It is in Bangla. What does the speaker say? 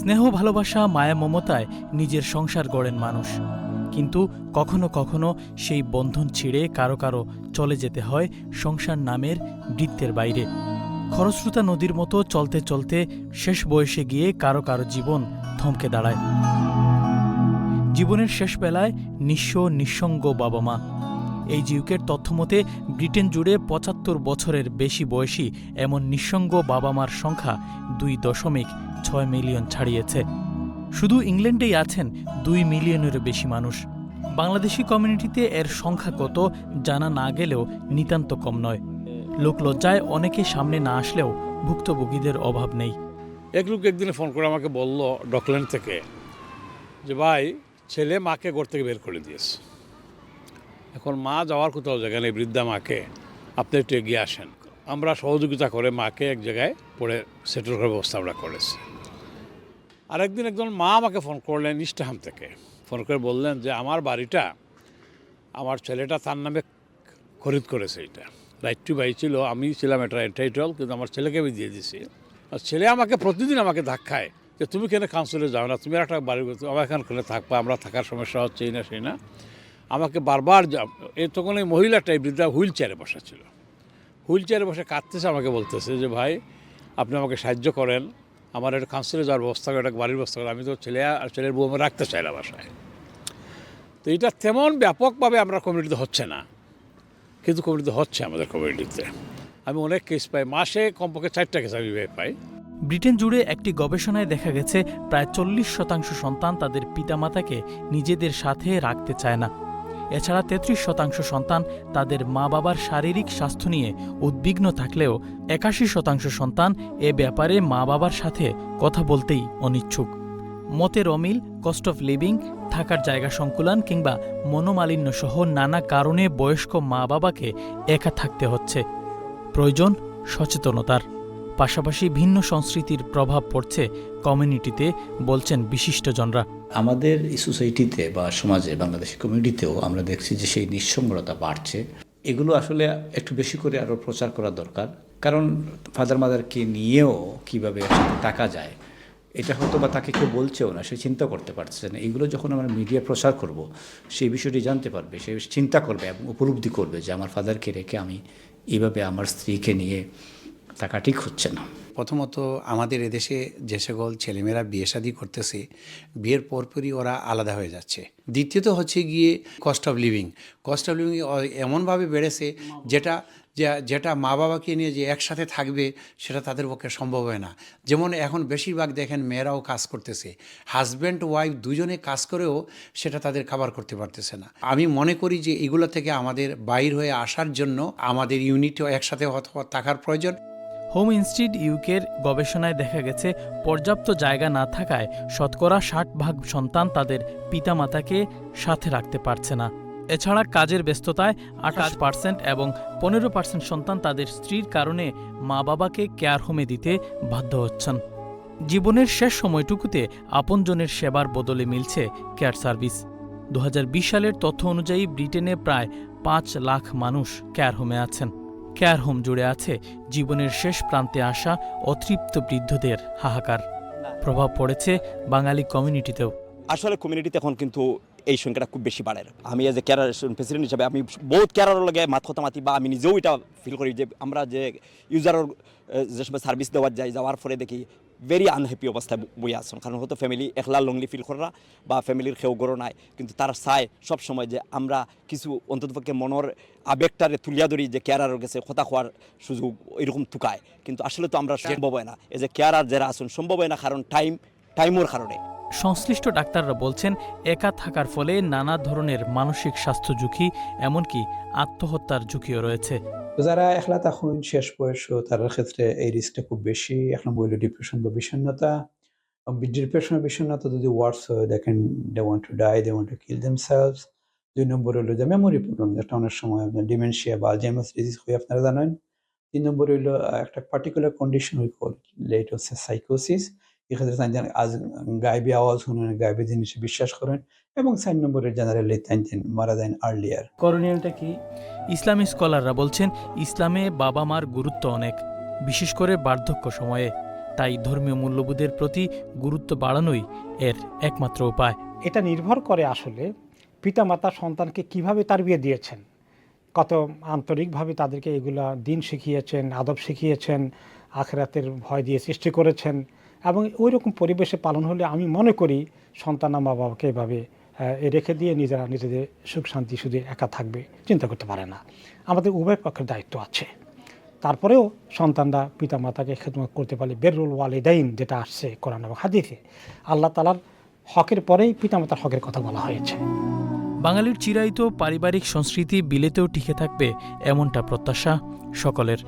স্নেহ, ভালোবাসা, মায়া, মমতায় নিজের সংসার গড়েন মানুষ। কিন্তু কখনো কখনো সেই বন্ধন ছিঁড়ে কারও কারও চলে যেতে হয় সংসার নামের বৃত্তের বাইরে। খরস্রোতা নদীর মতো চলতে চলতে শেষ বয়সে গিয়ে কারও কারও জীবন থমকে দাঁড়ায়। জীবনের শেষ বেলায় নিঃস্ব, নিঃসঙ্গ বাবা মা। এই জিউকের তথ্যমতে ব্রিটেন জুড়ে পঁচাত্তর বছরের বেশি বয়সী এমন নিঃসঙ্গ বাবা মার সংখ্যা দুই দশমিক ছয় মিলিয়ন ছাড়িয়েছে। শুধু ইংল্যান্ডেই আছেন দুই মিলিয়নেরও বেশি মানুষ। বাংলাদেশি কমিউনিটিতে এর সংখ্যা কত জানা না গেলেও নিতান্ত কম নয়। লোকলজ্জায় অনেকে সামনে না আসলেও ভুক্তভোগীদের অভাব নেই। এক লোক একদিনে ফোন করে আমাকে বলল ডকল্যান্ড থেকে যে, ভাই, ছেলে মাকে ঘর থেকে বের করে দিয়েছে। এখন মা যাওয়ার কোথাও জায়গা নেই, বৃদ্ধা মাকে। আপনি একটু এগিয়ে আসেন। আমরা সহযোগিতা করে মাকে এক জায়গায় পড়ে সেটেল করার ব্যবস্থা আমরা করেছি। আরেকদিন একজন মা আমাকে ফোন করলেন ইস্টাহাম থেকে। ফোন করে বললেন যে, আমার বাড়িটা, আমার ছেলেটা তার নামে খরিদ করেছে এটা। রাইট টু বাই ছিল, আমি ছিলাম এটা এন্টাইটল কিন্তু আমার ছেলেকে আমি দিয়ে দিছি। আর ছেলে আমাকে প্রতিদিন আমাকে ধাক্কায় যে, তুমি কেন কাউন্সিলে যাও না? তুমি একটা বাড়ি আমার এখানে থাকবা, আমরা থাকার সমস্যা হচ্ছে, এই না সেই না। আমাকে বারবার এই তখন এই মহিলাটাই বৃদ্ধা হুইল চেয়ারে বসা ছিল। হুইল চেয়ারে বসে কাঁদতেছে আমাকে বলতেছে যে, ভাই, আপনি আমাকে সাহায্য করেন। আমার একটা কাউন্সিলে যাওয়ার ব্যবস্থা করে, একটা বাড়ির ব্যবস্থা করে। আমি তো ছেলে আর ছেলের বউ আমার রাখতে চাই না বাসায়। তো এটা তেমন ব্যাপকভাবে আমরা কমিউনিটিতে হচ্ছে না। কিন্তু কমিউনিটিতে হচ্ছে আমাদের কমিউনিটিতে আমি অনেক কেস পাই। মাসে কমপক্ষে চারটা কেস আমি পাই। ব্রিটেন জুড়ে একটি গবেষণায় দেখা গেছে, প্রায় চল্লিশ শতাংশ সন্তান তাদের পিতামাতাকে নিজেদের সাথে রাখতে চায় না। এছাড়া তেত্রিশ শতাংশ সন্তান তাদের মা বাবার শারীরিক স্বাস্থ্য নিয়ে উদ্বিগ্ন থাকলেও একাশি শতাংশ সন্তান এ ব্যাপারে মা বাবার সাথে কথা বলতেই অনিচ্ছুক। মতের অমিল কস্ট অফ লিভিং থাকার জায়গা সংকুলান কিংবা মনোমালিন্য সহ নানা কারণে বয়স্ক মা বাবাকে একা থাকতে হচ্ছে। প্রয়োজন সচেতনতার। পাশাপাশি ভিন্ন সংস্কৃতির প্রভাব পড়ছে কমিউনিটিতে, বলছেন বিশিষ্টজনরা। আমাদের সোসাইটিতে বা সমাজে, বাংলাদেশি কমিউনিটিতেও আমরা দেখছি যে সেই নিঃসঙ্গতা বাড়ছে। এগুলো আসলে একটু বেশি করে আরও প্রচার করা দরকার। কারণ ফাদার মাদারকে নিয়েও কীভাবে থাকা যায়, এটা হয়তো বা তাকে কেউ বলছেও না, সে চিন্তা করতে পারছে না। এগুলো যখন আমরা মিডিয়া প্রচার করব, সেই বিষয়টি জানতে পারবে, সে চিন্তা করবে এবং উপলব্ধি করবে যে আমার ফাদারকে রেখে আমি এইভাবে আমার স্ত্রীকে নিয়ে থাকা ঠিক হচ্ছে না। প্রথমত আমাদের এদেশে যে সকল ছেলেমেয়েরা বিয়ে শাদী করতেছে, বিয়ের পরপরই ওরা আলাদা হয়ে যাচ্ছে। দ্বিতীয়ত হচ্ছে গিয়ে cost of living cost of living এমনভাবে বেড়েছে যেটা যেটা মা বাবাকে নিয়ে যে একসাথে থাকবে, সেটা তাদের পক্ষে সম্ভব হয় না। যেমন এখন বেশিরভাগ দেখেন মেয়েরাও কাজ করতেছে। হাজব্যান্ড ওয়াইফ দুজনে কাজ করেও সেটা তাদের কাভার করতে পারতেছে না। আমি মনে করি যে এগুলো থেকে আমাদের বাইর হয়ে আসার জন্য আমাদের ইউনিটও একসাথে থাকার প্রয়োজন। হোম ইনস্টিটিউট ইউকের গবেষণায় দেখা গেছে, পর্যাপ্ত জায়গা না থাকায় শতকরা ষাট ভাগ সন্তান তাদের পিতামাতাকে সাথে রাখতে পারছে না। এছাড়া কাজের ব্যস্ততায় আঠাশ পার্সেন্ট এবং পনেরো পার্সেন্ট সন্তান তাদের স্ত্রীর কারণে মা বাবাকে কেয়ার হোমে দিতে বাধ্য হচ্ছেন। জীবনের শেষ সময়টুকুতে আপনজনের সেবার বদলে মিলছে কেয়ার সার্ভিস। দু হাজার বিশ সালের তথ্য অনুযায়ী ব্রিটেনে প্রায় পাঁচ লাখ মানুষ কেয়ার হোমে আছেন। কেয়ার হোম জুড়ে আছে জীবনের শেষ প্রান্তে আসা অতৃপ্ত বৃদ্ধদের হাহাকার। প্রভাব পড়েছে বাঙালি কমিউনিটিতেও। আসলে কমিউনিটিতে এখন কিন্তু এই সংখ্যাটা খুব বেশি বাড়ে। আমি এজ এ কেয়ার প্রেসিডেন্ট হিসাবে আমি বহুত কেয়ারের লগে মাত কথা মাতি বা আমি নিজেও এটা ফিল করি যে আমরা যে ইউজারের যে সার্ভিস দেওয়ার যাই যাওয়ার ফলে দেখি ভেরি আনহ্যাপি অবস্থায় বই আসুন কারণ হয়তো ফ্যামিলি একলা লংলি ফিল করা বা ফ্যামিলির কেউ গরো নাই। কিন্তু তারা চায় সব সময় যে আমরা কিছু অন্ততপক্ষে মনের আবেগটারে তুলিয়া ধরি যে কেয়ারার কাছে কথা খোয়ার সুযোগ এরকম থুকায়। কিন্তু আসলে তো আমরা সম্ভব হয় না। এই যে কেয়ারার যারা আসুন সম্ভব হয় না কারণ টাইম টাইমের কারণে। সংশ্লিষ্ট ডাক্তাররা বলছেন, একা থাকার ফলে নানা ধরনের মানসিক স্বাস্থ্য ঝুঁকি, এমনকি আত্মহত্যার ঝুঁকিও রয়েছে। তো যারা একলা তখন শেষ বয়স তার ক্ষেত্রে এই রিস্কটা খুব বেশি। নম্বর হইল ডিপ্রেশন বা বিষণ্ণতা ডিপ্রেশন বা বিষণ্ণতা যদি ওয়ার্স হয়, দেখেন they want to die they want to kill themselves দুই নম্বর হইল যে মেমোরি প্রবলেম যেটা অনেক সময় আপনার ডিমেনশিয়া বা আলজাইমাস ডিজিজ হয়ে, আপনারা জানেন। তিন নম্বর হইল একটা particular condition we call late হচ্ছে সাইকোসিস এক্ষেত্রে তাই যেন আজ গাইবি আওয়াজ শুনেন গাইবি জিনিসে বিশ্বাস করেন এবং চার নম্বরে জেনারেলি তাই মারা যান আর্লিয়ার করণীয়টা কি? ইসলামী স্কলাররা বলছেন ইসলামে বাবা মার গুরুত্ব অনেক বিশেষ করে বার্ধক্য সময়ে। তাই ধর্মীয় মূল্যবোধের প্রতি গুরুত্ব বাড়ানোই এর একমাত্র উপায়। এটা নির্ভর করে আসলে পিতামাতা সন্তানকে কীভাবে তারবিয়ে দিয়েছেন। কত আন্তরিকভাবে তাদেরকে এগুলা দিন শিখিয়েছেন আদব শিখিয়েছেন আখেরাতের ভয় দিয়ে সৃষ্টি করেছেন। এবং ওই রকম পরিবেশে পালন হলে আমি মনে করি সন্তান মা বাবাকে এভাবে রেখে দিয়ে নিজেরা নিজেদের সুখ শান্তি শুধু একা থাকবে, চিন্তা করতে পারে না। আমাদের উভয় পক্ষের দায়িত্ব আছে। তারপরেও সন্তানরা পিতামাতাকে খেদমত করতে পারলে বেরুল ওয়ালিদাইন যেটা আসছে কোরআন এবং হাদিসে, আল্লাহ তালার হকের পরেই পিতামাতার হকের কথা বলা হয়েছে। বাঙালির চিরায়িত পারিবারিক সংস্কৃতি বিলেতেও টিকে থাকবে এমনটা প্রত্যাশা সকলের।